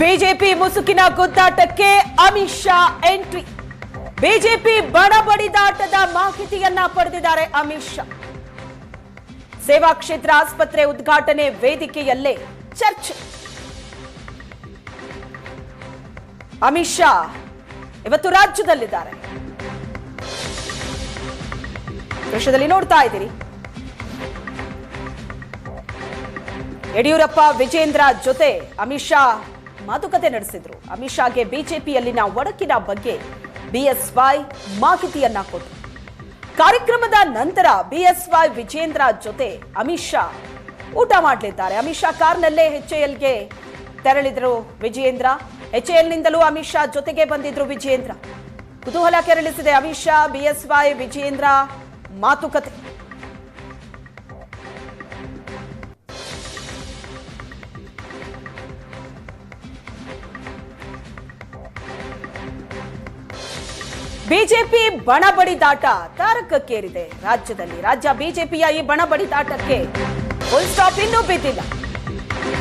BJP ಮುಸುಕಿನ ಗುದ್ದಾಟಕ್ಕೆ Amit Shah entry. BJP ಬಡಬಡಿದಾಟದ ಮಾಹಿತಿಯನ್ನ ಪಡೆದಿದ್ದಾರೆ ಅಮಿತ್ ಶಾ. ಸೇವಾ ಕ್ಷೇತ್ರ ಆಸ್ಪತ್ರೆ ಉದ್ಘಾಟನೆ ವೇದಿಕೆಯಲ್ಲೇ ಚರ್ಚೆ. ಅಮಿತ್ ಶಾ ಇವತ್ತು ರಾಜ್ಯದಲ್ಲಿದ್ದಾರೆ. ದೃಶ್ಯದಲ್ಲಿ ನೋಡ್ತಾ ಇದ್ದೀರಿ. ಯಡಿಯೂರಪ್ಪ, ವಿಜೇಂದ್ರ ಜೊತೆ ಅಮಿತ್ ಶಾ ಮಾತುಕತೆ ನಡೆಸಿದ್ರು. ಅಮಿತ್ ಶಾಗೆ ಬಿಜೆಪಿಯಲ್ಲಿನ ಒಡಕಿನ ಬಗ್ಗೆ ಬಿಎಸ್ವೈ ಮಾಹಿತಿಯನ್ನ ಕೊಟ್ಟರು ಕಾರ್ಯಕ್ರಮದ ನಂತರ ಬಿಎಸ್ವೈ ವಿಜೇಂದ್ರ ಜೊತೆ ಅಮಿತ್ ಶಾ ಊಟ ಮಾಡಲಿದ್ದಾರೆ. ಅಮಿತ್ ಶಾ ಕಾರ್ನಲ್ಲೇ ಎಚ್ಎಎಲ್ಗೆ ತೆರಳಿದ್ರು ವಿಜೇಂದ್ರ. ಎಚ್ಎಎಲ್ನಿಂದಲೂ ಅಮಿತ್ ಶಾ ಜೊತೆಗೆ ಬಂದಿದ್ರು ವಿಜೇಂದ್ರ. ಕುತೂಹಲ ಕೆರಳಿಸಿದೆ ಅಮಿತ್ ಶಾ, ಬಿಎಸ್ವೈ, ವಿಜೇಂದ್ರ ಮಾತುಕತೆ. ಬಿಜೆಪಿ ಬಣಬಡಿದಾಟ ತಾರಕಕ್ಕೇರಿದೆ. ರಾಜ್ಯದಲ್ಲಿ ರಾಜ್ಯ ಬಿಜೆಪಿಯ ಈ ಬಣಬಡಿದಾಟಕ್ಕೆ ಫುಲ್ ಸ್ಟಾಪ್ ಇನ್ನೂ ಬಿದ್ದಿಲ್ಲ.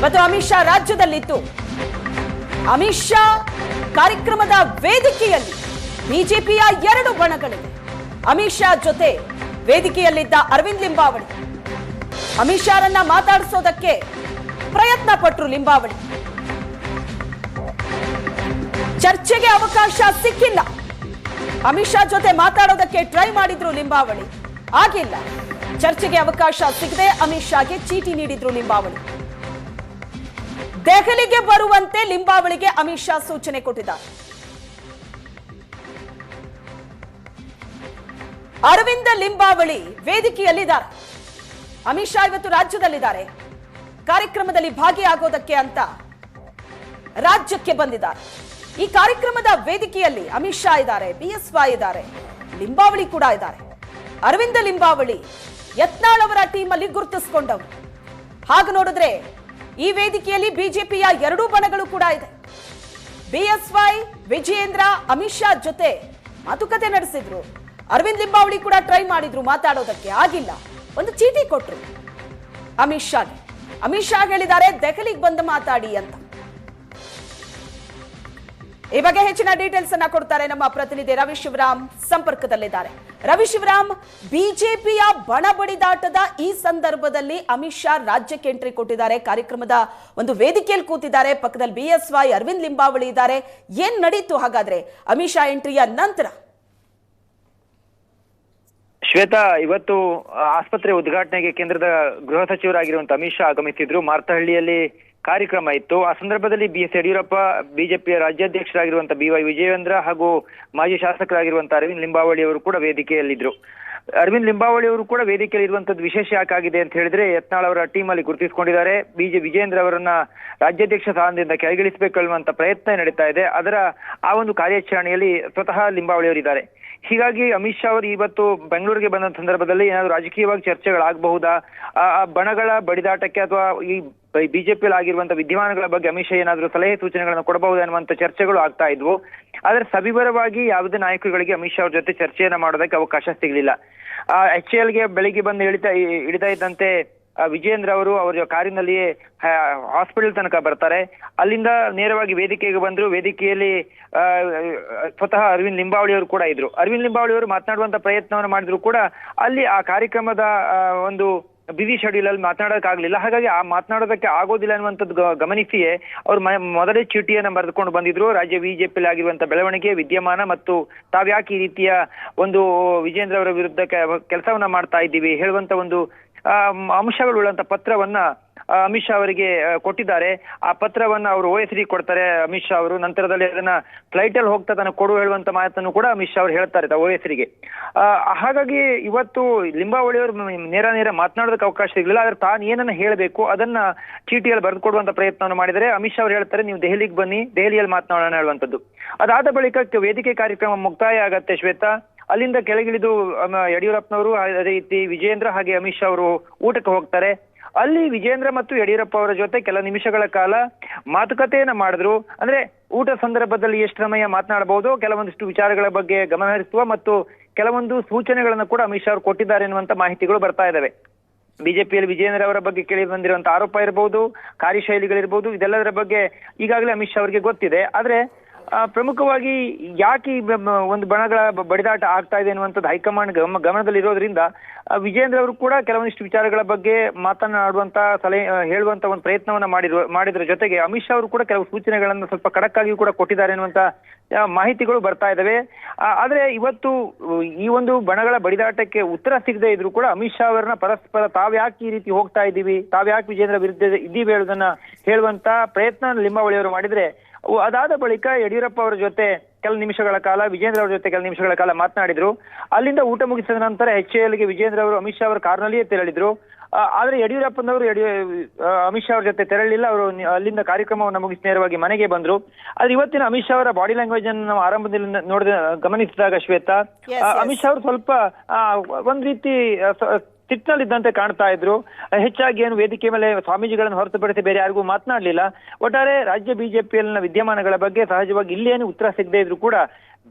ಮತ್ತು ಅಮಿತ್ ಶಾ ರಾಜ್ಯದಲ್ಲಿದ್ದು, ಅಮಿತ್ ಶಾ ಕಾರ್ಯಕ್ರಮದ ವೇದಿಕೆಯಲ್ಲಿ ಬಿಜೆಪಿಯ ಎರಡು ಬಣಗಳಿವೆ. ಅಮಿತ್ ಶಾ ಜೊತೆ ವೇದಿಕೆಯಲ್ಲಿದ್ದ ಅರವಿಂದ್ ಲಿಂಬಾವಳಿ. ಅಮಿತ್ ಶಾರನ್ನ ಮಾತಾಡಿಸೋದಕ್ಕೆ ಪ್ರಯತ್ನ ಪಟ್ರು ಲಿಂಬಾವಳಿ. ಚರ್ಚೆಗೆ ಅವಕಾಶ ಸಿಕ್ಕಿಲ್ಲ. ಅಮಿತ್ ಶಾ ಜೊತೆ ಮಾತಾಡೋದಕ್ಕೆ ಟ್ರೈ ಮಾಡಿದ್ರು ಲಿಂಬಾವಳಿ. ಆಗಿಲ್ಲ. ಚರ್ಚೆಗೆ ಅವಕಾಶ ಸಿಗದೆ ಅಮಿತ್ ಶಾಗೆ ಚೀಟಿ ನೀಡಿದ್ರು ಲಿಂಬಾವಳಿ. ದೆಹಲಿಗೆ ಬರುವಂತೆ ಲಿಂಬಾವಳಿಗೆ ಅಮಿತ್ ಶಾ ಸೂಚನೆ ಕೊಟ್ಟಿದ್ದಾರೆ. ಅರವಿಂದ ಲಿಂಬಾವಳಿ ವೇದಿಕೆಯಲ್ಲಿದ್ದಾರೆ. ಅಮಿತ್ ಶಾ ಇವತ್ತು ರಾಜ್ಯದಲ್ಲಿದ್ದಾರೆ. ಕಾರ್ಯಕ್ರಮದಲ್ಲಿ ಭಾಗಿಯಾಗೋದಕ್ಕೆ ಅಂತ ರಾಜ್ಯಕ್ಕೆ ಬಂದಿದ್ದಾರೆ. ಈ ಕಾರ್ಯಕ್ರಮದ ವೇದಿಕೆಯಲ್ಲಿ ಅಮಿತ್ ಶಾ ಇದ್ದಾರೆ ವೈ ಇದ್ದಾರೆ, ಲಿಂಬಾವಳಿ ಕೂಡ ಇದ್ದಾರೆ. ಅರವಿಂದ ಲಿಂಬಾವಳಿ ಯತ್ನಾಳ್ ಅವರ ಟೀಮ್ ಅಲ್ಲಿ ಗುರುತಿಸಿಕೊಂಡವರು. ಹಾಗೆ ನೋಡಿದ್ರೆ ಈ ವೇದಿಕೆಯಲ್ಲಿ ಬಿಜೆಪಿಯ ಎರಡೂ ಬಣಗಳು ಕೂಡ ಇದೆ. ಬಿಎಸ್ವೈ ವಿಜಯೇಂದ್ರ, ಅಮಿತ್ ಶಾ ಜೊತೆ ಮಾತುಕತೆ ನಡೆಸಿದ್ರು. ಅರವಿಂದ್ ಲಿಂಬಾವಳಿ ಕೂಡ ಟ್ರೈ ಮಾಡಿದ್ರು ಮಾತಾಡೋದಕ್ಕೆ, ಆಗಿಲ್ಲ. ಒಂದು ಚೀಟಿ ಕೊಟ್ರು ಅಮಿತ್ ಶಾಗೆ. ಅಮಿತ್ ಶಾ ಹೇಳಿದ್ದಾರೆ, ದೆಹಲಿಗೆ ಬಂದು ಮಾತಾಡಿ ಅಂತ. ಈ ಬಗ್ಗೆ ಹೆಚ್ಚಿನ ಡೀಟೇಲ್ಸ್ ಅನ್ನ ಕೊಡ್ತಾರೆ ನಮ್ಮ ಪ್ರತಿನಿಧಿ ರವಿ ಶಿವರಾಮ್ ಸಂಪರ್ಕದಲ್ಲಿದ್ದಾರೆ. ರವಿ ಶಿವರಾಮ್, ಬಿಜೆಪಿಯ ಬಣಬಡಿದಾಟದ ಈ ಸಂದರ್ಭದಲ್ಲಿ ಅಮಿತ್ ಶಾ ರಾಜ್ಯಕ್ಕೆ ಎಂಟ್ರಿ ಕೊಟ್ಟಿದ್ದಾರೆ. ಕಾರ್ಯಕ್ರಮದ ಒಂದು ವೇದಿಕೆಯಲ್ಲಿ ಕೂತಿದ್ದಾರೆ. ಪಕ್ಕದಲ್ಲಿ ಬಿಎಸ್ವೈ ಅರವಿಂದ್ ಲಿಂಬಾವಳಿ ಇದ್ದಾರೆ. ಏನ್ ನಡೀತು ಹಾಗಾದ್ರೆ? ಅಮಿತ್ ಶಾ ಎಂಟ್ರಿಯ ನಂತರ? ಶ್ವೇತಾ, ಇವತ್ತು ಆಸ್ಪತ್ರೆ ಉದ್ಘಾಟನೆಗೆ ಕೇಂದ್ರದ ಗೃಹ ಸಚಿವರಾಗಿರುವಂತ ಅಮಿತ್ ಶಾ ಆಗಮಿಸಿದ್ರು. ಮಾರ್ತಹಳ್ಳಿಯಲ್ಲಿ ಕಾರ್ಯಕ್ರಮ ಇತ್ತು. ಆ ಸಂದರ್ಭದಲ್ಲಿ ಬಿ ಎಸ್ ಯಡಿಯೂರಪ್ಪ, ಬಿಜೆಪಿಯ ರಾಜ್ಯಾಧ್ಯಕ್ಷರಾಗಿರುವಂತಹ ಬಿ ವೈ ವಿಜಯೇಂದ್ರ ಹಾಗೂ ಮಾಜಿ ಶಾಸಕರಾಗಿರುವಂತಹ ಅರವಿಂದ್ ಲಿಂಬಾವಳಿ ಅವರು ಕೂಡ ವೇದಿಕೆಯಲ್ಲಿದ್ದರು ಅರವಿಂದ್ ಲಿಂಬಾವಳಿ ಅವರು ಕೂಡ ವೇದಿಕೆಯಲ್ಲಿ ಇರುವಂತದ್ದು ವಿಶೇಷ ಯಾಕಾಗಿದೆ ಅಂತ ಹೇಳಿದ್ರೆ ಯತ್ನಾಳ್ ಅವರ ಟೀಮ್ ಅಲ್ಲಿ ಗುರುತಿಸಿಕೊಂಡಿದ್ದಾರೆ. ಬಿಜೆ ವಿಜೇಂದ್ರ ಅವರನ್ನ ರಾಜ್ಯಾಧ್ಯಕ್ಷ ಸ್ಥಾನದಿಂದ ಕೆಳಗಿಳಿಸಬೇಕು ಅನ್ನುವಂತ ಪ್ರಯತ್ನ ನಡೀತಾ ಇದೆ. ಅದರ ಆ ಒಂದು ಕಾರ್ಯಾಚರಣೆಯಲ್ಲಿ ಸ್ವತಃ ಲಿಂಬಾವಳಿ ಅವರಿದ್ದಾರೆ. ಹೀಗಾಗಿ ಅಮಿತ್ ಶಾ ಅವರು ಇವತ್ತು ಬೆಂಗಳೂರಿಗೆ ಬಂದ ಸಂದರ್ಭದಲ್ಲಿ ಏನಾದರೂ ರಾಜಕೀಯವಾಗಿ ಚರ್ಚೆಗಳಾಗಬಹುದಾ? ಆ ಬಣಗಳ ಬಡಿದಾಟಕ್ಕೆ ಅಥವಾ ಈ ಬಿಜೆಪಿಯಲ್ಲಿ ಆಗಿರುವಂತಹ ವಿದ್ಯಮಾನಗಳ ಬಗ್ಗೆ ಅಮಿತ್ ಶಾ ಏನಾದ್ರು ಸಲಹೆ ಸೂಚನೆಗಳನ್ನು ಕೊಡಬಹುದು ಅನ್ನುವಂತ ಚರ್ಚೆಗಳು ಆಗ್ತಾ ಇದ್ವು. ಆದ್ರೆ ಸವಿವರವಾಗಿ ಯಾವುದೇ ನಾಯಕರುಗಳಿಗೆ ಅಮಿತ್ ಶಾ ಅವ್ರ ಜೊತೆ ಚರ್ಚೆಯನ್ನ ಮಾಡೋದಕ್ಕೆ ಅವಕಾಶ ಸಿಗಲಿಲ್ಲ. ಎಚ್ ಎಲ್ಗೆ ಬೆಳಿಗ್ಗೆ ಬಂದು ಇಳಿತಾ ಇಳಿತಾ ಇದ್ದಂತೆ ವಿಜೇಂದ್ರ ಅವರು ಅವರ ಕಾರಿನಲ್ಲಿಯೇ ಹಾಸ್ಪಿಟಲ್ ತನಕ ಬರ್ತಾರೆ. ಅಲ್ಲಿಂದ ನೇರವಾಗಿ ವೇದಿಕೆಗೆ ಬಂದ್ರು. ವೇದಿಕೆಯಲ್ಲಿ ಸ್ವತಃ ಅರವಿಂದ್ ಲಿಂಬಾವಳಿ ಅವರು ಕೂಡ ಇದ್ರು. ಅರವಿಂದ್ ಲಿಂಬಾವಳಿ ಅವರು ಮಾತನಾಡುವಂತ ಪ್ರಯತ್ನವನ್ನು ಮಾಡಿದ್ರು ಕೂಡ ಅಲ್ಲಿ ಆ ಕಾರ್ಯಕ್ರಮದ ಒಂದು ಬಿಸಿ ಶೆಡ್ಯೂಲ್ ಅಲ್ಲಿ ಮಾತನಾಡೋಕ್ಕಾಗ್ಲಿಲ್ಲ. ಹಾಗಾಗಿ ಆ ಮಾತನಾಡೋದಕ್ಕೆ ಆಗೋದಿಲ್ಲ ಅನ್ನುವಂಥದ್ದು ಗಮನಿಸಿಯೇ ಅವ್ರು ಮೊದಲೇ ಚೀಟಿಯನ್ನ ಬರೆದುಕೊಂಡು ಬಂದಿದ್ರು. ರಾಜ್ಯ ಬಿಜೆಪಿಯಲ್ಲಿ ಆಗಿರುವಂತ ಬೆಳವಣಿಗೆ, ವಿದ್ಯಮಾನ ಮತ್ತು ತಾವ್ಯಾಕೆ ಈ ರೀತಿಯ ಒಂದು ವಿಜೇಂದ್ರ ಅವರ ವಿರುದ್ಧ ಕೆಲಸವನ್ನ ಮಾಡ್ತಾ ಇದ್ದೀವಿ ಹೇಳುವಂತ ಒಂದು ಅಂಶಗಳುಳ್ಳಂತ ಪತ್ರವನ್ನ ಅಮಿತ್ ಶಾ ಅವರಿಗೆ ಕೊಟ್ಟಿದ್ದಾರೆ. ಆ ಪತ್ರವನ್ನ ಅವರು ಓ ಎಸ್ ಡಿ ಕೊಡ್ತಾರೆ ಅಮಿತ್ ಶಾ ಅವರು. ನಂತರದಲ್ಲಿ ಅದನ್ನ ಫ್ಲೈಟ್ ಅಲ್ಲಿ ಹೋಗ್ತಾ ತನಕ ಕೊಡು ಹೇಳುವಂತ ಮಾತನ್ನು ಕೂಡ ಅಮಿತ್ ಶಾ ಅವರು ಹೇಳ್ತಾರೆ ಓ ಎಸ್ಗೆ. ಹಾಗಾಗಿ ಇವತ್ತು ಲಿಂಬಾವಳಿ ಅವರು ನೇರ ನೇರ ಮಾತನಾಡೋದಕ್ಕೆ ಅವಕಾಶ ಇರಲಿಲ್ಲ ಆದ್ರೆ ತಾನು ಏನನ್ನ ಹೇಳಬೇಕು, ಅದನ್ನ ಚೀಟಿಯಲ್ಲಿ ಬರೆದು ಕೊಡುವಂತ ಪ್ರಯತ್ನವನ್ನು ಮಾಡಿದರೆ ಅಮಿತ್ ಶಾ ಅವರು ಹೇಳ್ತಾರೆ, ನೀವು ದೆಹಲಿಗೆ ಬನ್ನಿ, ದೆಹಲಿಯಲ್ಲಿ ಮಾತನಾಡೋಣ ಹೇಳುವಂತದ್ದು ಅದಾದ ಬಳಿಕ ವೇದಿಕೆ ಕಾರ್ಯಕ್ರಮ ಮುಕ್ತಾಯ ಆಗತ್ತೆ ಶ್ವೇತಾ. ಅಲ್ಲಿಂದ ಕೆಳಗಿಳಿದು ಯಡಿಯೂರಪ್ಪನವರು, ಅದೇ ರೀತಿ ವಿಜೇಂದ್ರ ಹಾಗೆ ಅಮಿತ್ ಶಾ ಅವರು ಊಟಕ್ಕೆ ಹೋಗ್ತಾರೆ. ಅಲ್ಲಿ ವಿಜೇಂದ್ರ ಮತ್ತು ಯಡಿಯೂರಪ್ಪ ಅವರ ಜೊತೆ ಕೆಲ ನಿಮಿಷಗಳ ಕಾಲ ಮಾತುಕತೆಯನ್ನ ಮಾಡಿದ್ರು. ಅಂದ್ರೆ ಊಟ ಸಂದರ್ಭದಲ್ಲಿ ಎಷ್ಟು ಸಮಯ ಮಾತನಾಡಬಹುದು ಕೆಲವೊಂದಿಷ್ಟು ವಿಚಾರಗಳ ಬಗ್ಗೆ ಗಮನ ಹರಿಸುವ ಮತ್ತು ಕೆಲವೊಂದು ಸೂಚನೆಗಳನ್ನು ಕೂಡ ಅಮಿತ್ ಶಾ ಅವರು ಕೊಟ್ಟಿದ್ದಾರೆ ಎನ್ನುವಂತ ಮಾಹಿತಿಗಳು ಬರ್ತಾ ಇದಾವೆ. ಬಿಜೆಪಿಯಲ್ಲಿ ವಿಜಯೇಂದ್ರ ಅವರ ಬಗ್ಗೆ ಕೇಳಿ ಬಂದಿರುವಂತಹ ಆರೋಪ ಇರಬಹುದು ಕಾರ್ಯಶೈಲಿಗಳಿರ್ಬೋದು, ಇದೆಲ್ಲದರ ಬಗ್ಗೆ ಈಗಾಗಲೇ ಅಮಿತ್ ಶಾ ಅವರಿಗೆ ಗೊತ್ತಿದೆ. ಆದ್ರೆ ಪ್ರಮುಖವಾಗಿ ಯಾಕೆ ಒಂದು ಬಣಗಳ ಬಡಿದಾಟ ಆಗ್ತಾ ಇದೆ ಅನ್ನುವಂಥದ್ದು ಹೈಕಮಾಂಡ್ ಗಮ ಗಮನದಲ್ಲಿ ಇರೋದ್ರಿಂದ ಆ, ವಿಜೇಂದ್ರ ಅವರು ಕೂಡ ಕೆಲವೊಂದಿಷ್ಟು ವಿಚಾರಗಳ ಬಗ್ಗೆ ಮಾತನಾಡುವಂತ ಸಲಹೆ ಹೇಳುವಂತ ಒಂದು ಪ್ರಯತ್ನವನ್ನ ಮಾಡಿರುವ ಮಾಡಿದ್ರ ಜೊತೆಗೆ ಅಮಿತ್ ಶಾ ಅವರು ಕೂಡ ಕೆಲವು ಸೂಚನೆಗಳನ್ನು ಸ್ವಲ್ಪ ಖಡಕ್ ಆಗಿಯೂ ಕೂಡ ಕೊಟ್ಟಿದ್ದಾರೆ ಅನ್ನುವಂತ ಮಾಹಿತಿಗಳು ಬರ್ತಾ ಇದಾವೆ. ಆ, ಆದ್ರೆ ಇವತ್ತು ಈ ಒಂದು ಬಣಗಳ ಬಡಿದಾಟಕ್ಕೆ ಉತ್ತರ ಸಿಗದೆ ಇದ್ರು ಕೂಡ ಅಮಿತ್ ಶಾ ಅವರನ್ನ ಪರಸ್ಪರ ತಾವ್ಯಾಕೆ ಈ ರೀತಿ ಹೋಗ್ತಾ ಇದ್ದೀವಿ ತಾವ್ಯಾಕೆ ವಿಜೇಂದ್ರ ವಿರುದ್ಧ ಇದ್ದೀವಿ ಹೇಳೋದನ್ನ ಹೇಳುವಂತ ಪ್ರಯತ್ನ ಲಿಂಬಾವಳಿ ಅವರು ಮಾಡಿದ್ರೆ ಅದಾದ ಬಳಿಕ ಯಡಿಯೂರಪ್ಪ ಅವರ ಜೊತೆ ಕೆಲ ನಿಮಿಷಗಳ ಕಾಲ ವಿಜೇಂದ್ರ ಅವರ ಜೊತೆ ಕೆಲ ನಿಮಿಷಗಳ ಕಾಲ ಮಾತನಾಡಿದ್ರು. ಅಲ್ಲಿಂದ ಊಟ ಮುಗಿಸಿದ ನಂತರ ಎಚ್ ಎಲ್ಗೆ ವಿಜೇಂದ್ರ ಅವರು ಅಮಿತ್ ಶಾ ಅವರ ಕಾರ್ನಲ್ಲಿಯೇ ತೆರಳಿದ್ರು. ಆದ್ರೆ ಯಡಿಯೂರಪ್ಪನವರು ಯಡಿಯೂ ಅಮಿತ್ ಶಾ ಅವರ ಜೊತೆ ತೆರಳಿಲ್ಲ ಅವರು ಅಲ್ಲಿಂದ ಕಾರ್ಯಕ್ರಮವನ್ನು ಮುಗಿಸಿ ನೇರವಾಗಿ ಮನೆಗೆ ಬಂದ್ರು. ಆದ್ರೆ ಇವತ್ತಿನ ಅಮಿತ್ ಶಾ ಅವರ ಬಾಡಿ ಲ್ಯಾಂಗ್ವೇಜ್ ಅನ್ನು ನಾವು ಆರಂಭದಲ್ಲಿ ನೋಡಿದ ಗಮನಿಸಿದಾಗ ಶ್ವೇತಾ ಅಮಿತ್ ಶಾ ಅವರು ಸ್ವಲ್ಪ ಆ, ಒಂದ್ ರೀತಿ ಸ- ಕಾಣ್ತಾ ಇದ್ರು. ಹೆಚ್ಚಾಗಿ ಏನು ವೇದಿಕೆ ಮೇಲೆ ಸ್ವಾಮೀಜಿಗಳನ್ನು ಹೊರತುಪಡಿಸಿ ಬೇರೆ ಯಾರಿಗೂ ಮಾತನಾಡಲಿಲ್ಲ. ಒಟ್ಟಾರೆ ರಾಜ್ಯ ಬಿಜೆಪಿಯಲ್ಲಿನ ವಿದ್ಯಮಾನಗಳ ಬಗ್ಗೆ ಸಹಜವಾಗಿ ಇಲ್ಲೇನು ಉತ್ತರ ಸಿಗದೇ ಇದ್ರು ಕೂಡ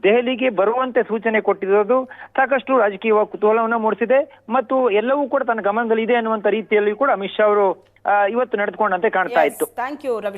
ದೆಹಲಿಗೆ ಬರುವಂತೆ ಸೂಚನೆ ಕೊಟ್ಟಿರೋದು ಸಾಕಷ್ಟು ರಾಜಕೀಯ ಕುತೂಹಲವನ್ನು ಮೂಡಿಸಿದೆ. ಮತ್ತು ಎಲ್ಲವೂ ಕೂಡ ತನ್ನ ಗಮನದಲ್ಲಿ ಇದೆ ಅನ್ನುವಂತ ರೀತಿಯಲ್ಲಿ ಕೂಡ ಅಮಿತ್ ಶಾ ಅವರು ಇವತ್ತು ನಡೆದುಕೊಂಡಂತೆ ಕಾಣ್ತಾ ಇತ್ತು. Thank you Ravi